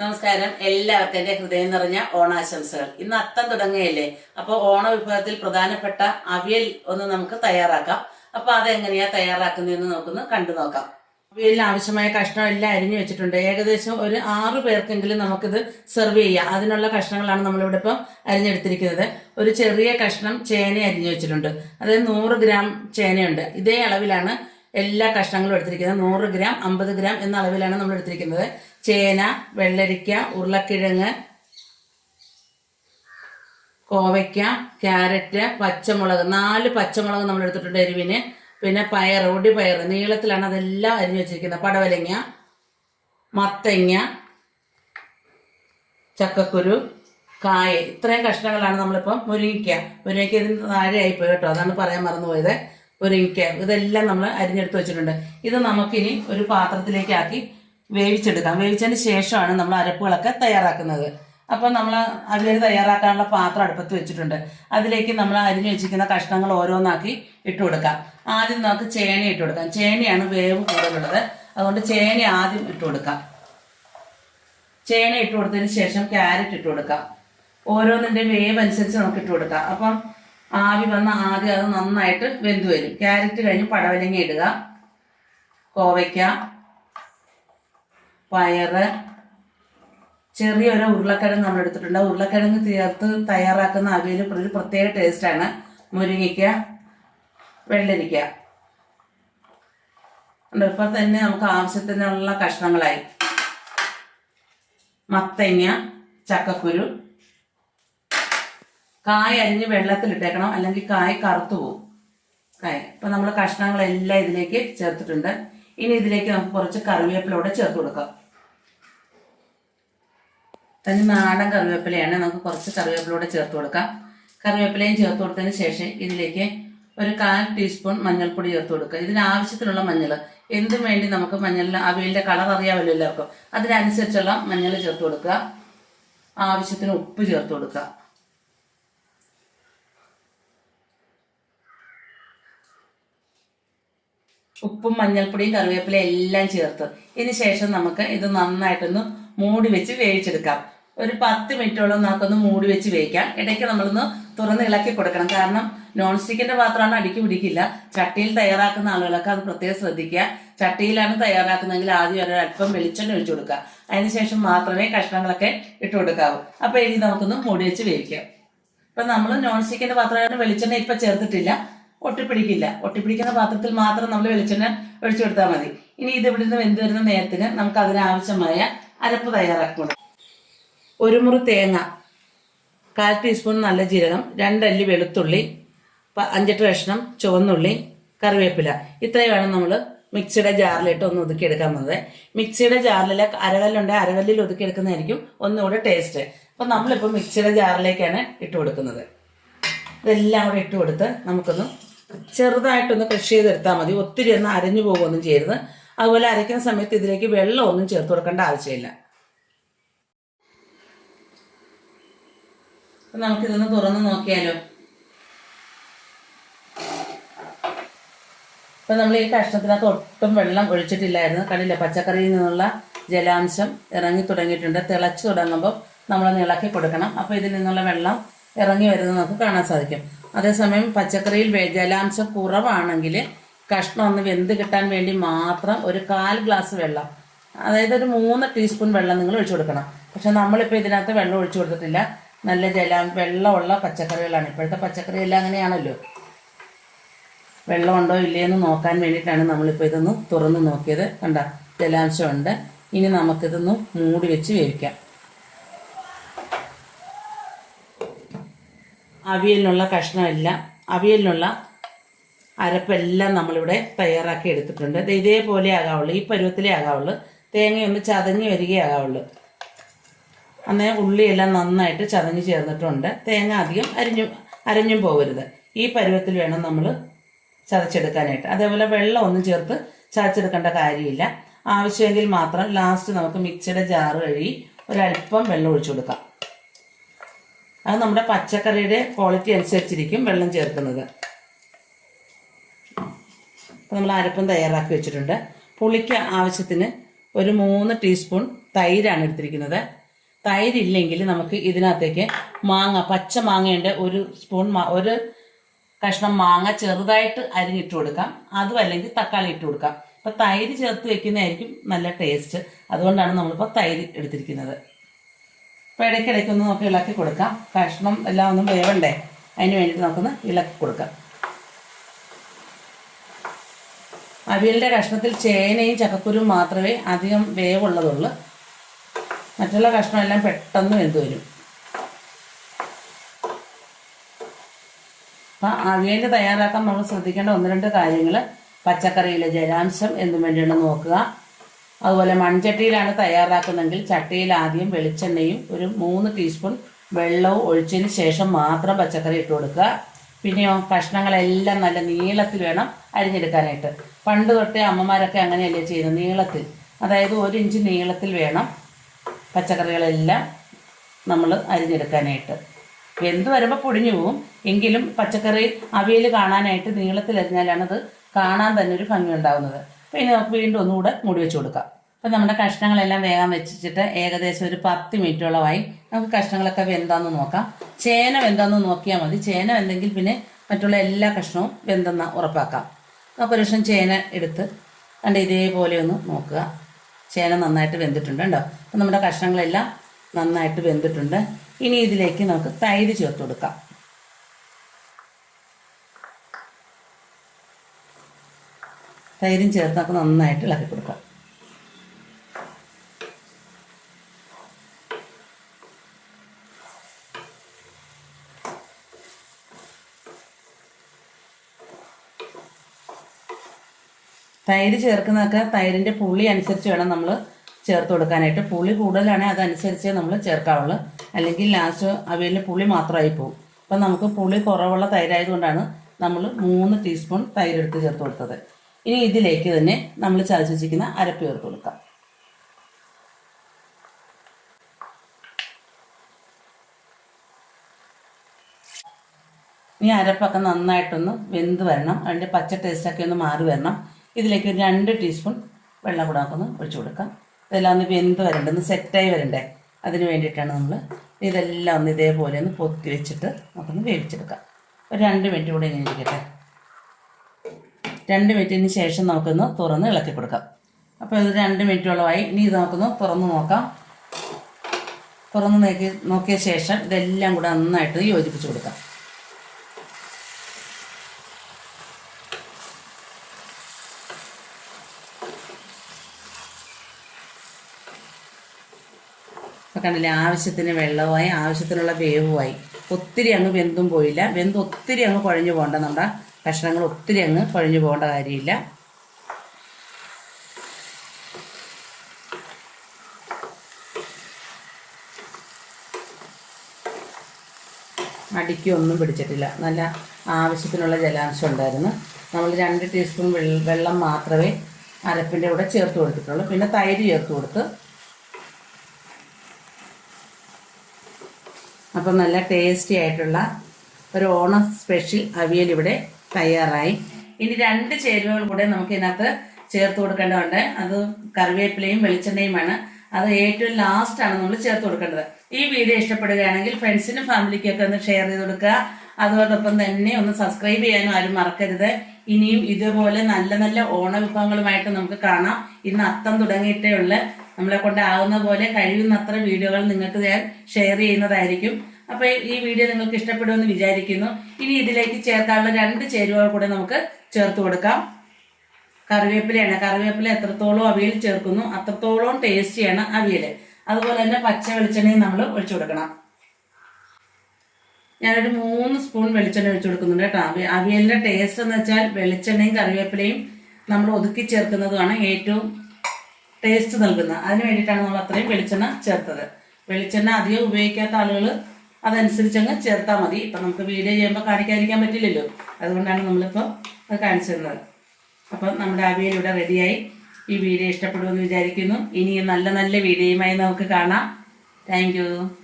നമസ്കാരം. എല്ലാവർക്കും എന്റെ ഹൃദയം നിറഞ്ഞ ഓണാശംസകൾ. ഇന്ന് അത്തം തുടങ്ങുകയല്ലേ? അപ്പോൾ ഓണ വിഭവത്തിൽ പ്രധാനപ്പെട്ട അവിയൽ ഒന്ന് നമുക്ക് തയ്യാറാക്കാം. അപ്പൊ അതെങ്ങനെയാ തയ്യാറാക്കുന്നതെന്ന് നമുക്കൊന്ന് കണ്ടു നോക്കാം. അവിയലിന് ആവശ്യമായ കഷ്ണം എല്ലാം അരിഞ്ഞു വെച്ചിട്ടുണ്ട്. ഏകദേശം ഒരു ആറ് പേർക്കെങ്കിലും നമുക്കിത് സെർവ് ചെയ്യാം. അതിനുള്ള കഷ്ണങ്ങളാണ് നമ്മളിവിടെ ഇപ്പം അരിഞ്ഞെടുത്തിരിക്കുന്നത്. ഒരു ചെറിയ കഷ്ണം ചേന അരിഞ്ഞു വെച്ചിട്ടുണ്ട്. അതായത് നൂറ് ഗ്രാം ചേനയുണ്ട്. ഇതേ അളവിലാണ് എല്ലാ കഷ്ണങ്ങളും എടുത്തിരിക്കുന്നത്. നൂറ് ഗ്രാം അമ്പത് ഗ്രാം എന്ന അളവിലാണ് നമ്മൾ എടുത്തിരിക്കുന്നത്. ചേന വെള്ളരിക്ക ഉരുളക്കിഴങ്ങ് കോവയ്ക്ക ക്യാരറ്റ് പച്ചമുളക്. നാല് പച്ചമുളക് നമ്മൾ എടുത്തിട്ടുണ്ട് എരിവിന്. പിന്നെ പയർ ഒടി പയർ നീളത്തിലാണ് അതെല്ലാം അരിഞ്ഞു വെച്ചിരിക്കുന്നത്. പടവലങ്ങ മത്തങ്ങ ചക്കക്കുരു കായ. ഇത്രയും കഷ്ണങ്ങളാണ് നമ്മളിപ്പം മുരിങ്ങിക്ക മുരിങ്ങിക്ക ഇതിന് താഴെയായി പോയി കേട്ടോ. അതാണ് പറയാൻ മറന്നുപോയത്. മുരിങ്ങിക്ക ഇതെല്ലാം നമ്മൾ അരിഞ്ഞെടുത്ത് വെച്ചിട്ടുണ്ട്. ഇത് നമുക്കിനി ഒരു പാത്രത്തിലേക്കാക്കി വേവിച്ചെടുക്കാം. വേവിച്ചതിന് ശേഷമാണ് നമ്മൾ അരപ്പുകളൊക്കെ തയ്യാറാക്കുന്നത്. അപ്പം നമ്മൾ അതിൽ തയ്യാറാക്കാനുള്ള പാത്രം അടുപ്പത്ത് വെച്ചിട്ടുണ്ട്. അതിലേക്ക് നമ്മൾ അരിഞ്ഞു വെച്ചിരിക്കുന്ന കഷ്ണങ്ങൾ ഓരോന്നാക്കി ഇട്ട് കൊടുക്കാം. ആദ്യം നമുക്ക് ചേന ഇട്ട് കൊടുക്കാം. ചേനയാണ് വേവ് കൂടുതലുള്ളത്. അതുകൊണ്ട് ചേന ആദ്യം ഇട്ട് കൊടുക്കാം. ചേന ഇട്ട് കൊടുത്തതിന് ശേഷം ക്യാരറ്റ് ഇട്ട് കൊടുക്കാം. ഓരോന്നിന്റെ വേവ് അനുസരിച്ച് നമുക്ക് ഇട്ട് കൊടുക്കാം. അപ്പം ആവി വന്ന ആദ്യം അത് നന്നായിട്ട് വെന്ത് വരും. ക്യാരറ്റ് കഴിഞ്ഞ് പടവലങ്ങ ഇടുക. കോവയ്ക്ക. പയറ് ചെറിയൊരു ഉരുളക്കിഴങ്ങ് നമ്മൾ എടുത്തിട്ടുണ്ട്. ഉരുളക്കിഴങ്ങ് ചേർത്ത് തയ്യാറാക്കുന്ന അവിയൽ ഒരു പ്രത്യേക ടേസ്റ്റാണ് മുരിങ്ങയ്ക്ക വെള്ളരിക്ക. ഇപ്പം തന്നെ നമുക്ക് ആവശ്യത്തിനുള്ള കഷ്ണങ്ങളായി. മത്തങ്ങ ചക്കക്കുരു. കായ അരിഞ്ഞ് വെള്ളത്തിലിട്ടേക്കണം അല്ലെങ്കിൽ കായ് കറുത്തു പോകും കായ. ഇപ്പൊ നമ്മൾ കഷ്ണങ്ങളെല്ലാം ഇതിലേക്ക് ചേർത്തിട്ടുണ്ട്. ഇനി ഇതിലേക്ക് നമുക്ക് കുറച്ച് കറിവേപ്പിലൂടെ ചേർത്ത് കൊടുക്കാം. തനി നാടൻ കറിവേപ്പിലയാണ്. നമുക്ക് കുറച്ച് കറിവേപ്പില കറിവേപ്പിലൂടെ ചേർത്ത് കൊടുക്കാം. കറിവേപ്പിലയും ചേർത്ത് കൊടുത്തതിന് ശേഷം ഇതിലേക്ക് ഒരു കാൽ ടീസ്പൂൺ മഞ്ഞൾപ്പൊടി ചേർത്ത് കൊടുക്കുക. ഇതിന് ആവശ്യത്തിനുള്ള മഞ്ഞൾ എന്തും വേണ്ടി നമുക്ക് മഞ്ഞളിൽ അവയിലിന്റെ കളർ അറിയാമല്ലോ എല്ലാവർക്കും. അതിനനുസരിച്ചുള്ള മഞ്ഞൾ ചേർത്ത് കൊടുക്കുക. ആവശ്യത്തിന് ഉപ്പ് ചേർത്ത് കൊടുക്കുക. ഉപ്പും മഞ്ഞൾപ്പൊടിയും കറിവേപ്പിലയും എല്ലാം ചേർത്ത്. ഇതിന് ശേഷം നമുക്ക് ഇത് നന്നായിട്ടൊന്ന് മൂടി വെച്ച് വേവിച്ചെടുക്കാം. ഒരു പത്ത് മിനിറ്റോളം നമുക്കൊന്ന് മൂടി വെച്ച് വേക്കാം ഇടയ്ക്ക് നമ്മളൊന്ന് തുറന്ന് ഇളക്കി കൊടുക്കണം. കാരണം നോൺ സ്റ്റിക്കിന്റെ പാത്രമാണ് അടിക്ക് പിടിക്കില്ല. ചട്ടിയിൽ തയ്യാറാക്കുന്ന ആളുകളൊക്കെ അത് പ്രത്യേകം ശ്രദ്ധിക്കുക. ചട്ടിയിലാണ് തയ്യാറാക്കുന്നതെങ്കിൽ ആദ്യം ഒരു അല്പം വെളിച്ചെണ്ണ ഒഴിച്ചു കൊടുക്കുക. അതിനുശേഷം മാത്രമേ കഷ്ണങ്ങളൊക്കെ ഇട്ട് കൊടുക്കാവൂ. അപ്പൊ ഇനി നമുക്കൊന്ന് മൂടി വെച്ച് വേവിക്കാം. ഇപ്പൊ നമ്മൾ നോൺ സ്റ്റിക്കിന്റെ പാത്രമാണ് വെളിച്ചെണ്ണ ഇപ്പൊ ചേർത്തിട്ടില്ല. ഒട്ടിപ്പിടിക്കില്ല. ഒട്ടിപ്പിടിക്കുന്ന പാത്രത്തിൽ മാത്രം നമ്മൾ വെളിച്ചെണ്ണ ഒഴിച്ചു കൊടുത്താൽ മതി. ഇനി ഇത് ഇവിടുന്ന് വെന്ത് വരുന്ന നേരത്തിന് നമുക്ക് അതിനാവശ്യമായ അരപ്പ് തയ്യാറാക്കണം ഒരു മുറി തേങ്ങ കാൽ ടീസ്പൂൺ നല്ല ജീരകം രണ്ടല്ലി വെളുത്തുള്ളി അഞ്ചെട്ട് കഷ്ണം ചുവന്നുള്ളി കറിവേപ്പില. ഇത്രയുമാണ് നമ്മൾ മിക്സിയുടെ ജാറിലിട്ട് ഒന്ന് ഒതുക്കിയെടുക്കാൻ പോകുന്നത് മിക്സിയുടെ ജാറിൽ അരകല്ലുണ്ട് അരകല്ലിൽ ഒതുക്കിയെടുക്കുന്നതായിരിക്കും ഒന്നുകൂടെ ടേസ്റ്റ് അപ്പം നമ്മളിപ്പോൾ മിക്സിയുടെ ജാറിലേക്കാണ് ഇട്ട് കൊടുക്കുന്നത്. ഇതെല്ലാം കൂടെ ഇട്ട് കൊടുത്ത് നമുക്കൊന്ന് ചെറുതായിട്ടൊന്ന് കൃഷി ചെയ്തെടുത്താൽ മതി. ഒത്തിരി ഒന്ന് അരഞ്ഞു പോകുമൊന്നും ചെയ്യരുത്. അതുപോലെ അരയ്ക്കുന്ന സമയത്ത് ഇതിലേക്ക് വെള്ളമൊന്നും ചേർത്ത് കൊടുക്കേണ്ട ആവശ്യമില്ല. അപ്പൊ നമുക്കിതൊന്ന് തുറന്ന് നോക്കിയാലോ? അപ്പം നമ്മൾ ഈ കഷ്ണത്തിനകത്ത് ഒട്ടും വെള്ളം ഒഴിച്ചിട്ടില്ലായിരുന്നു. കണ്ടില്ല? പച്ചക്കറിയിൽ നിന്നുള്ള ജലാംശം ഇറങ്ങി തുടങ്ങിയിട്ടുണ്ട്. തിളച്ച് തുടങ്ങുമ്പോൾ നമ്മൾ ഇളക്കി കൊടുക്കണം. അപ്പോൾ ഇതിൽ നിന്നുള്ള വെള്ളം ഇറങ്ങി വരുന്നത് നമുക്ക് കാണാൻ സാധിക്കും. അതേസമയം പച്ചക്കറിയിൽ ജലാംശം കുറവാണെങ്കിൽ കഷ്ണം ഒന്ന് വെന്ത് കിട്ടാൻ വേണ്ടി മാത്രം ഒരു കാൽ ഗ്ലാസ് വെള്ളം അതായത് ഒരു മൂന്ന് ടീസ്പൂൺ വെള്ളം നിങ്ങൾ ഒഴിച്ചു കൊടുക്കണം. പക്ഷെ നമ്മളിപ്പോൾ ഇതിനകത്ത് വെള്ളം ഒഴിച്ചു കൊടുത്തിട്ടില്ല. നല്ല ജല വെള്ളമുള്ള പച്ചക്കറികളാണ്. ഇപ്പോഴത്തെ പച്ചക്കറി എല്ലാം അങ്ങനെയാണല്ലോ. വെള്ളമുണ്ടോ ഇല്ലയെന്ന് നോക്കാൻ വേണ്ടിയിട്ടാണ് നമ്മളിപ്പോൾ ഇതൊന്ന് തുറന്ന് നോക്കിയത്. കണ്ട ജലാംശമുണ്ട്. ഇനി നമുക്കിതൊന്ന് മൂടി വെച്ച് വേവിക്കാം. അവിയലിനുള്ള കഷ്ണമെല്ലാം അവിയലിനുള്ള അരപ്പെല്ലാം നമ്മളിവിടെ തയ്യാറാക്കി എടുത്തിട്ടുണ്ട്. ഇത് ഇതേപോലെ ആകാവുള്ളൂ. ഈ പരുവത്തിലേ ആകാവുള്ളൂ. തേങ്ങയൊന്ന് ചതഞ്ഞ് വരികയാകാവുള്ളൂ. അന്നേ ഉള്ളിയെല്ലാം നന്നായിട്ട് ചതഞ്ഞ് ചേർന്നിട്ടുണ്ട്. തേങ്ങ അധികം അരിഞ്ഞു അരഞ്ഞും പോകരുത്. ഈ പരുവത്തിൽ വേണം നമ്മൾ ചതച്ചെടുക്കാനായിട്ട്. അതേപോലെ വെള്ളം ഒന്നും ചേർത്ത് ചതച്ചെടുക്കേണ്ട കാര്യമില്ല. ആവശ്യമെങ്കിൽ മാത്രം ലാസ്റ്റ് നമുക്ക് മിക്സിയുടെ ജാറ് കഴുകി ഒരല്പം വെള്ളം ഒഴിച്ചു കൊടുക്കാം. അത് നമ്മുടെ പച്ചക്കറിയുടെ ക്വാളിറ്റി അനുസരിച്ചിരിക്കും വെള്ളം ചേർക്കുന്നത്. അപ്പോൾ നമ്മൾ അരപ്പം തയ്യാറാക്കി വെച്ചിട്ടുണ്ട്. പുളിക്ക് ആവശ്യത്തിന് ഒരു മൂന്ന് ടീസ്പൂൺ തൈരാണ് എടുത്തിരിക്കുന്നത്. തൈരില്ലെങ്കിൽ നമുക്ക് ഇതിനകത്തേക്ക് മാങ്ങ പച്ച മാങ്ങയുടെ ഒരു സ്പൂൺ ഒരു കഷ്ണം മാങ്ങ ചെറുതായിട്ട് അരിഞ്ഞിട്ട് കൊടുക്കാം. അതും അല്ലെങ്കിൽ തക്കാളി ഇട്ട് കൊടുക്കാം. അപ്പം തൈര് ചേർത്ത് വെക്കുന്നതായിരിക്കും നല്ല ടേസ്റ്റ് അതുകൊണ്ടാണ് നമ്മളിപ്പോൾ തൈര് എടുത്തിരിക്കുന്നത്. അപ്പോൾ ഇടയ്ക്കിടയ്ക്ക് ഒന്ന് നമുക്ക് ഇളക്കി കൊടുക്കാം. കഷ്ണം എല്ലാം ഒന്നും വേവണ്ടേ? അതിന് വേണ്ടിയിട്ട് നമുക്കൊന്ന് ഇളക്കി കൊടുക്കാം. അവിയലിന്റെ കഷ്ണത്തിൽ ചേനയും ചക്കക്കുരും മാത്രമേ അധികം വേവുള്ളതുള്ളൂ. മറ്റുള്ള കഷ്ണമെല്ലാം പെട്ടെന്ന് വെന്ത് വരും. അപ്പം അവിയൽ തയ്യാറാക്കാൻ നമ്മൾ ശ്രദ്ധിക്കേണ്ട ഒന്ന് രണ്ട് കാര്യങ്ങൾ പച്ചക്കറിയിലെ ജലാംശം എന്തും വേണ്ടിയാണ് നോക്കുക. അതുപോലെ മൺചട്ടിയിലാണ് തയ്യാറാക്കുന്നതെങ്കിൽ ചട്ടിയിൽ ആദ്യം വെളിച്ചെണ്ണയും ഒരു മൂന്ന് ടീസ്പൂൺ വെള്ളവും ഒഴിച്ചതിന് ശേഷം മാത്രം പച്ചക്കറി ഇട്ട് കൊടുക്കുക. പിന്നെയോ കഷ്ണങ്ങളെല്ലാം നല്ല നീളത്തിൽ വേണം അരിഞ്ഞെടുക്കാനായിട്ട്. പണ്ട് തൊട്ടേ അമ്മമാരൊക്കെ അങ്ങനെയല്ലേ ചെയ്യുന്നത് നീളത്തിൽ. അതായത് ഒരു ഇഞ്ച് നീളത്തിൽ വേണം പച്ചക്കറികളെല്ലാം നമ്മൾ അരിഞ്ഞെടുക്കാനായിട്ട്. വെന്ത് വരുമ്പോൾ പൊടിഞ്ഞു പോവും. എങ്കിലും പച്ചക്കറി അവിയൽ കാണാനായിട്ട് നീളത്തിൽ അരിഞ്ഞാലാണ് അത് കാണാൻ തന്നെ ഒരു ഭംഗി ഉണ്ടാകുന്നത് അപ്പോൾ ഇനി നമുക്ക് വീണ്ടും ഒന്നുകൂടെ മൂടി വെച്ച് കൊടുക്കാം. അപ്പം നമ്മുടെ കഷ്ണങ്ങളെല്ലാം വേഗം വെച്ചിട്ട് ഏകദേശം ഒരു പത്ത് മിനിറ്റോളമായി നമുക്ക് കഷ്ണങ്ങളൊക്കെ വെന്താന്ന് നോക്കാം. ചേന വെന്താന്ന് നോക്കിയാൽ മതി. ചേന വെന്തെങ്കിൽ പിന്നെ മറ്റുള്ള എല്ലാ കഷ്ണവും വെന്തെന്ന് ഉറപ്പാക്കാം. നമുക്കൊരു കഷ്ണം ചേന എടുത്ത് കണ്ട് ഇതേപോലെ ഒന്ന് നോക്കുക. ചേന നന്നായിട്ട് വെന്തിട്ടുണ്ട് കേട്ടോ. അപ്പം നമ്മുടെ കഷ്ണങ്ങളെല്ലാം നന്നായിട്ട് വെന്തിട്ടുണ്ട്. ഇനി ഇതിലേക്ക് നമുക്ക് തൈര് ചേർത്ത് കൊടുക്കാം. തൈരും ചേർത്ത് നമുക്ക് നന്നായിട്ട് ഇളക്കി കൊടുക്കാം. തൈര് ചേർക്കുന്നതൊക്കെ തൈരിന്റെ പുളി അനുസരിച്ച് വേണം നമ്മൾ ചേർത്ത് കൊടുക്കാനായിട്ട്. പുളി കൂടുതലാണെങ്കിൽ അതനുസരിച്ച് നമ്മൾ ചേർക്കാവുള്ളൂ. അല്ലെങ്കിൽ ലാസ്റ്റ് അവയിൽ പുളി മാത്രമായി പോകും അപ്പം നമുക്ക് പുളി കുറവുള്ള തൈരായതുകൊണ്ടാണ് നമ്മൾ മൂന്ന് ടീസ്പൂൺ തൈരെടുത്ത് ചേർത്ത് കൊടുത്തത്. ഇനി ഇതിലേക്ക് തന്നെ നമ്മൾ ചതച്ച് വെച്ചിരിക്കുന്ന അരപ്പ് ചേർത്ത് കൊടുക്കാം. ഈ അരപ്പൊക്കെ നന്നായിട്ടൊന്ന് വെന്ത് വരണം. അതിന്റെ പച്ച ടേസ്റ്റൊക്കെ ഒന്ന് മാറി വരണം. ഇതിലേക്ക് രണ്ട് ടീസ്പൂൺ വെള്ളം കൂടെ നമുക്കൊന്ന് ഒഴിച്ചു കൊടുക്കാം. ഇതെല്ലാം ഒന്ന് വെന്ത് വരണ്ടേ ഒന്ന് സെറ്റായി വരണ്ടേ? അതിന് വേണ്ടിയിട്ടാണ് നമ്മൾ ഇതെല്ലാം ഒന്ന് ഇതേപോലെ ഒന്ന് പൊത്തി വെച്ചിട്ട് നമുക്കൊന്ന് വേവിച്ചെടുക്കാം. ഒരു രണ്ട് മിനിറ്റ് കൂടെ ഇങ്ങനെ ഇരിക്കട്ടെ. രണ്ട് മിനിറ്റിന് ശേഷം നമുക്കൊന്ന് തുറന്ന് ഇളക്കി കൊടുക്കാം. അപ്പോൾ ഇത് രണ്ട് മിനിറ്റോളമായി ഇനി ഇത് നമുക്കൊന്ന് തുറന്ന് നോക്കാം. തുറന്ന് നോക്കി നോക്കിയ ശേഷം ഇതെല്ലാം കൂടെ നന്നായിട്ട് യോജിപ്പിച്ച് കൊടുക്കാം. ഇപ്പം കണ്ടില്ലേ ആവശ്യത്തിന് വെള്ളമായി ആവശ്യത്തിനുള്ള വേവുമായി. ഒത്തിരി അങ്ങ് വെന്തും പോയില്ല. വെന്ത് ഒത്തിരി അങ്ങ് കുഴഞ്ഞു പോകണ്ട നമ്മുടെ കഷ്ണങ്ങൾ ഒത്തിരി അങ്ങ് കുഴഞ്ഞു പോകേണ്ട കാര്യമില്ല. അടിക്കൊന്നും പിടിച്ചിട്ടില്ല. നല്ല ആവശ്യത്തിനുള്ള ജലാംശം ഉണ്ടായിരുന്നു. നമ്മൾ രണ്ട് ടീസ്പൂൺ വെള്ളം മാത്രമേ അരപ്പിന്റെ കൂടെ ചേർത്ത് കൊടുത്തിട്ടുള്ളൂ. പിന്നെ തൈര് ചേർത്ത് കൊടുത്ത് അപ്പം നല്ല ടേസ്റ്റി ആയിട്ടുള്ള ഒരു ഓണ സ്പെഷ്യൽ അവിയൽ ഇവിടെ തയ്യാറായി. ഇനി രണ്ട് ചേരുവകൾ കൂടെ നമുക്ക് ഇതിനകത്ത് ചേർത്ത് കൊടുക്കേണ്ടതുണ്ട്. അത് കറിവേപ്പിലയും വെളിച്ചെണ്ണയുമാണ്. അത് ഏറ്റവും ലാസ്റ്റ് ആണ് നമ്മൾ ചേർത്ത് കൊടുക്കേണ്ടത്. ഈ വീഡിയോ ഇഷ്ടപ്പെടുകയാണെങ്കിൽ ഫ്രണ്ട്സിനും ഫാമിലിക്കൊക്കെ ഒന്ന് ഷെയർ ചെയ്ത് കൊടുക്കുക. അതോടൊപ്പം തന്നെ ഒന്ന് സബ്സ്ക്രൈബ് ചെയ്യാനും ആരും മറക്കരുത്. ഇനിയും ഇതുപോലെ നല്ല നല്ല ഓണ വിഭവങ്ങളുമായിട്ട് നമുക്ക് കാണാം. ഇന്ന് അത്തം തുടങ്ങിയിട്ടേ ഉള്ള. നമ്മളെ കൊണ്ടാവുന്ന പോലെ പോലെ കഴിയുന്നത്ര വീഡിയോകൾ നിങ്ങൾക്ക് ഞാൻ ഷെയർ ചെയ്യുന്നതായിരിക്കും. അപ്പൊ ഈ വീഡിയോ നിങ്ങൾക്ക് ഇഷ്ടപ്പെടുമെന്ന് വിചാരിക്കുന്നു. ഇനി ഇതിലേക്ക് ചേർക്കാനുള്ള രണ്ട് ചേരുവകൾ കൂടെ നമുക്ക് ചേർത്ത് കൊടുക്കാം. കറിവേപ്പിലയാണ്. കറിവേപ്പില എത്രത്തോളം അവിയൽ ചേർക്കുന്നു അത്രത്തോളം ടേസ്റ്റിയാണ് അവിയൽ അതുപോലെ തന്നെ പച്ച വെളിച്ചെണ്ണയും നമ്മൾ ഒഴിച്ചു കൊടുക്കണം. ഞാനൊരു മൂന്ന് സ്പൂൺ വെളിച്ചെണ്ണ ഒഴിച്ചു കൊടുക്കുന്നുണ്ട് കേട്ടോ. അവി- അവിയലിന്റെ ടേസ്റ്റ് എന്ന് വെച്ചാൽ വെളിച്ചെണ്ണയും കറിവേപ്പിലയും നമ്മൾ ഒതുക്കി ചേർക്കുന്നതുമാണ് ഏറ്റവും ടേസ്റ്റ് നൽകുന്നത്. അതിന് വേണ്ടിയിട്ടാണ് നമ്മൾ അത്രയും വെളിച്ചെണ്ണ ചേർത്തത്. വെളിച്ചെണ്ണ അധികം ഉപയോഗിക്കാത്ത ആളുകൾ അതനുസരിച്ച് അങ്ങ് ചേർത്താൽ മതി. ഇപ്പം നമുക്ക് വീഡിയോ ചെയ്യുമ്പോൾ കാണിക്കാതിരിക്കാൻ പറ്റില്ലല്ലോ. അതുകൊണ്ടാണ് നമ്മളിപ്പോൾ അത് കാണിച്ചു തന്നത്. അപ്പം നമ്മുടെ അവിയൽ ഇവിടെ റെഡിയായി ഈ വീഡിയോ ഇഷ്ടപ്പെടുമെന്ന് വിചാരിക്കുന്നു. ഇനിയും നല്ല നല്ല വീഡിയോയുമായി നമുക്ക് കാണാം. താങ്ക്